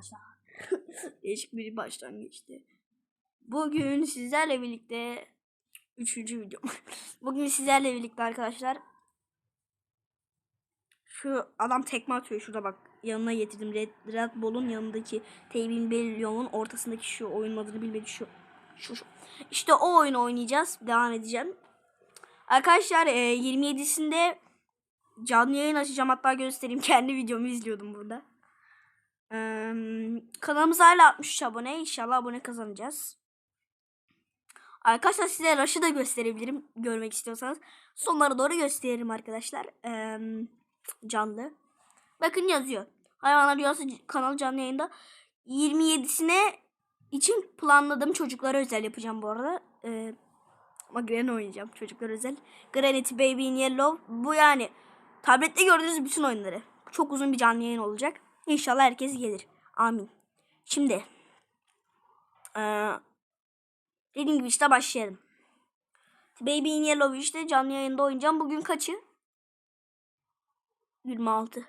arkadaşlar. Değişik bir başlangıçtı. Bugün sizlerle birlikte üçüncü video. Bugün sizlerle birlikte arkadaşlar. Şu adam tekme atıyor şurada bak. Yanına getirdim. Red, Red Bull'un yanındaki Teybin Bellion'un ortasındaki şu oyunun adını bilmedi şu. Şu, şu. İşte o oyunu oynayacağız. Devam edeceğim. Arkadaşlar e, 27'sinde canlı yayın açacağım. Hatta göstereyim. Kendi videomu izliyordum burada. Ee, kanalımız hala 63 abone. İnşallah abone kazanacağız. Arkadaşlar size Rush'ı da gösterebilirim. Görmek istiyorsanız. Sonlara doğru gösteririm arkadaşlar. Ee, canlı. Bakın yazıyor. Hayvanlar Dünyası kanal canlı yayında. 27'sine için planladığım çocuklara özel yapacağım bu arada. Ee, ama Granny oynayacağım. Çocuklar özel. Granity Baby in Yellow. Bu yani tablette gördüğünüz bütün oyunları. Çok uzun bir canlı yayın olacak. İnşallah herkes gelir. Amin. Şimdi ee, dediğim gibi işte başlayalım. Baby in Yellow işte canlı yayında oynayacağım. Bugün kaçı? 26.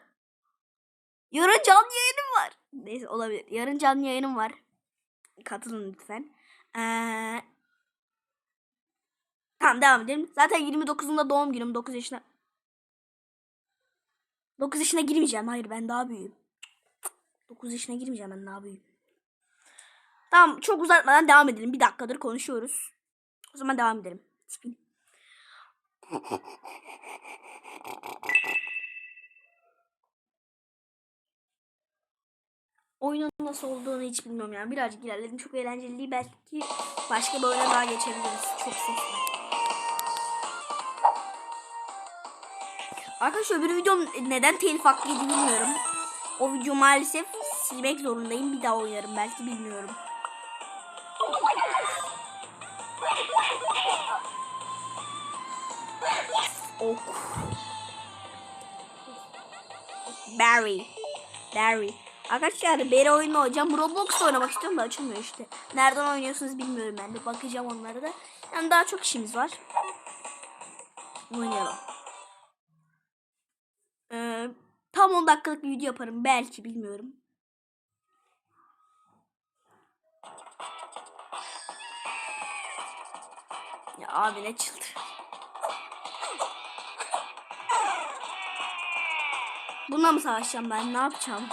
Yarın canlı yayınım var. Neyse olabilir. Yarın canlı yayınım var. Katılın lütfen. Ee, tamam devam edelim. Zaten 29'unda doğum günüm. 9 yaşına. 9 yaşına girmeyeceğim. Hayır ben daha büyüğüm. 9 yaşına girmeyeceğim ben daha büyüğüm. Tamam çok uzatmadan devam edelim. Bir dakikadır konuşuyoruz. O zaman devam edelim. Oyunun nasıl olduğunu hiç bilmiyorum yani. Birazcık ilerledim. Çok eğlenceli. Belki başka bir oyuna daha geçebiliriz. Çok ses var. Arkadaşlar öbür videom neden telif hakkı bilmiyorum. O video maalesef silmek zorundayım. Bir daha oynarım belki bilmiyorum. Ok. Barry. Barry. Arkadaşlar Barry oyunu oynayacağım. Roblox oynamak istiyorum da açılmıyor işte. Nereden oynuyorsunuz bilmiyorum ben de. Bakacağım onlara da. Yani daha çok işimiz var. Oynayalım. Ee, tam 10 dakikalık bir video yaparım. Belki bilmiyorum. Ya abi ne çıldı. Bununla mı savaşacağım ben? Ne yapacağım?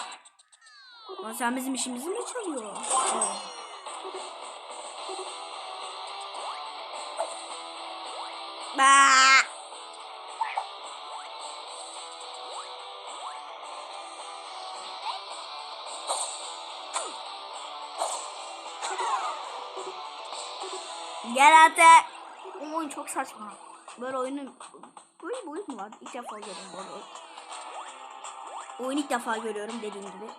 Lan sen bizim işimizi mi çalıyor? Aa. Ba. Gel artık. Bu oyun çok saçma. Böyle oyunun böyle bir oyun mu var? İlk defa görüyorum bu oyunu. Oyun ilk defa görüyorum dediğim gibi.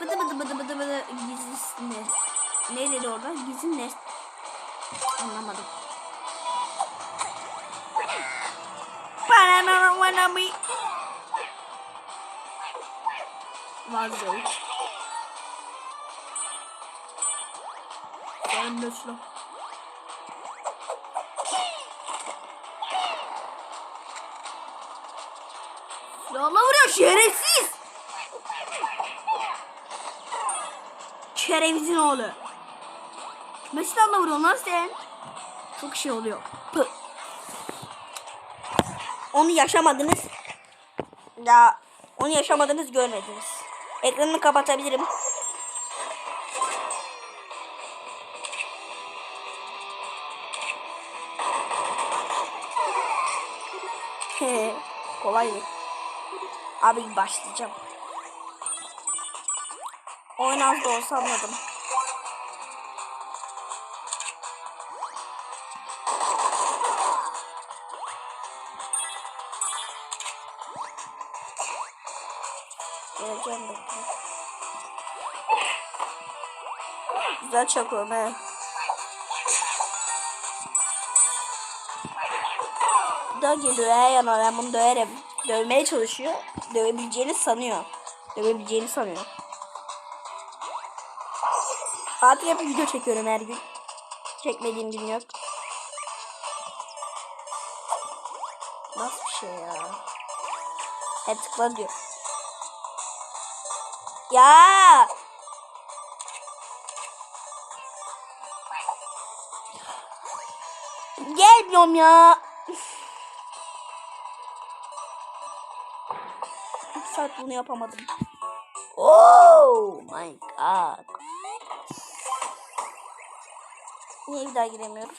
Bıdı bıdı bıdı bıdı bıdı gizli ne? Dedi orada? Gizli ne? Anlamadım. Be. Vazo. Ben de silah. Silahla vuruyor şerefsiz. Şerefsizin oğlu. Kime silahla vuruyorsun lan sen? Çok şey oluyor. Pı. Onu yaşamadınız. Ya onu yaşamadınız görmediniz. Ekranını kapatabilirim. Kolay mı? Abi başlayacağım. Oyun az da olsa anladım. Geleceğim bekle. Güzel çakıyorum he. Da geliyor he yana ben bunu döverim. Dövmeye çalışıyor. Dövebileceğini sanıyor. Dövebileceğini sanıyor. Artık hep video çekiyorum her gün. Çekmediğim gün yok. Nasıl bir şey ya? He tıkla diyor. Ya. Gelmiyorum ya. Saat bunu yapamadım. Oh my god. Niye bir daha giremiyorum?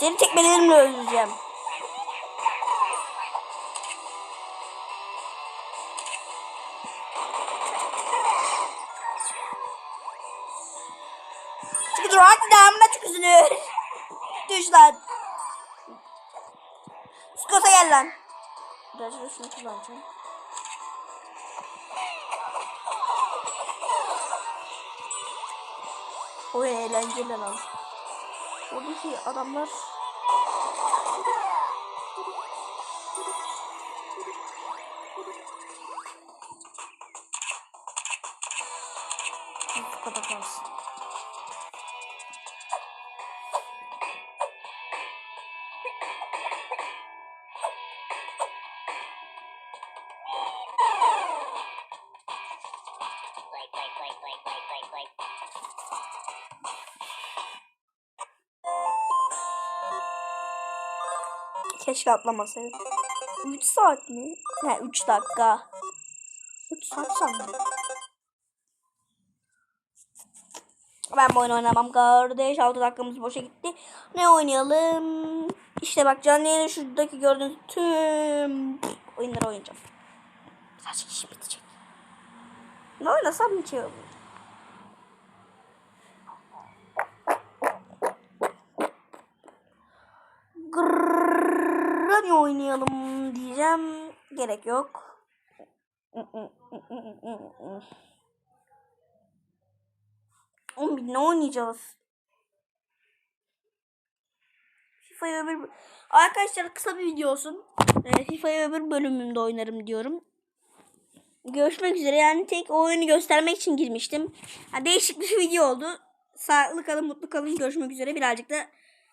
Seni tekmelerimle öldüreceğim. Düş lan. Skota gel lan. Biraz da şunu kullanacağım. O eğlenceli lan. Oradaki adamlar Bu kadar kalsın. Keşke atlamasaydım. 3 saat mi? He 3 dakika. 3 saat sandım. Ben bu oyunu oynamam kardeş. 6 dakikamız boşa gitti. Ne oynayalım? İşte bak canlı yayını şuradaki gördüğünüz tüm oyunları oynayacağım. Birazcık işim bitecek. Ne oynasam ki? Granny oynayalım diyeceğim. Gerek yok. Biz ne oynayacağız? FIFA'yı öbür... Arkadaşlar kısa bir video olsun. Ee, FIFA'yı öbür bölümünde oynarım diyorum. Görüşmek üzere. Yani tek oyunu göstermek için girmiştim. Ha, değişik bir video oldu. Sağlıklı kalın, mutlu kalın. Görüşmek üzere. Birazcık da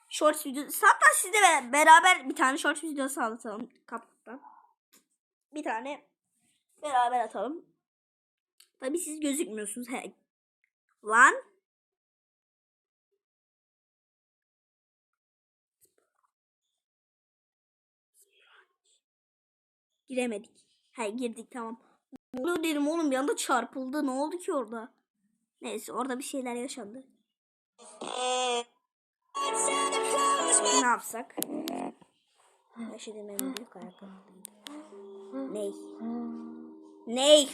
shorts video. Hatta sizle be- beraber bir tane shorts videosu atalım kaptan. Bir tane beraber atalım. Tabii siz gözükmüyorsunuz. He. Lan. Giremedik. Hayır girdik tamam. Oldu dedim oğlum bir anda çarpıldı. Ne oldu ki orada? Neyse orada bir şeyler yaşandı. Ne yapsak? Yaşadığım en büyük ayakkabıydı. Ney? Ney?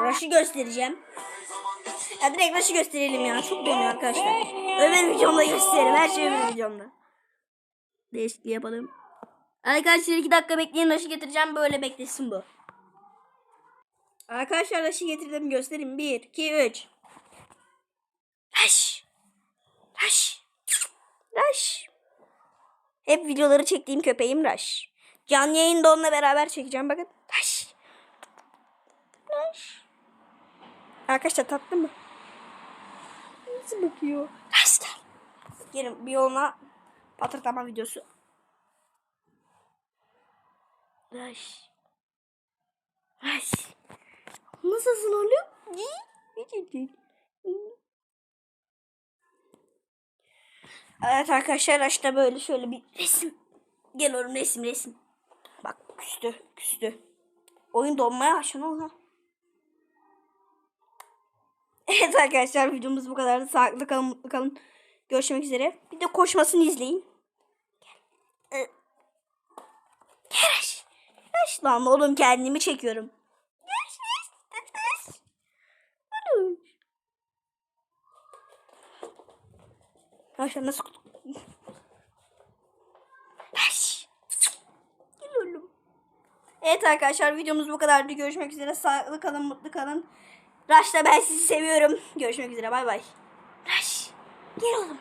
Rush'ı göstereceğim. Ya direkt Rush'ı gösterelim ya. Çok dönüyor arkadaşlar. Öbür videomda gösteririm. Her şey öbür videomda. Değişikliği yapalım. Arkadaşlar 2 dakika bekleyin Rush'ı getireceğim. Böyle beklesin bu. Arkadaşlar Rush'ı getirdim göstereyim. 1, 2, 3. Rush. Rush. Rush. Hep videoları çektiğim köpeğim Rush. Canlı yayında onunla beraber çekeceğim. Bakın. Rush. Rush. Arkadaşlar tatlı mı? Nasıl bakıyor? Rush gel. Gelin bir yoluna patırtama videosu. Rush. Rush. Nasılsın oğlum? İyi. Evet arkadaşlar işte böyle şöyle bir resim. Gel oğlum resim resim. Bak küstü küstü. Oyun donmaya başladı ha. Evet arkadaşlar videomuz bu kadardı. Sağlıklı kalın mutlu kalın. Görüşmek üzere. Bir de koşmasını izleyin. Gel. Ee, Gel. Gel lan oğlum kendimi çekiyorum. Gel, gel, gel. Oğlum. Arkadaşlar nasıl... Evet arkadaşlar videomuz bu kadardı. Görüşmek üzere. Sağlıklı kalın, mutlu kalın. Raş'la ben sizi seviyorum. Görüşmek üzere. Bay bay. Raş. Gel oğlum.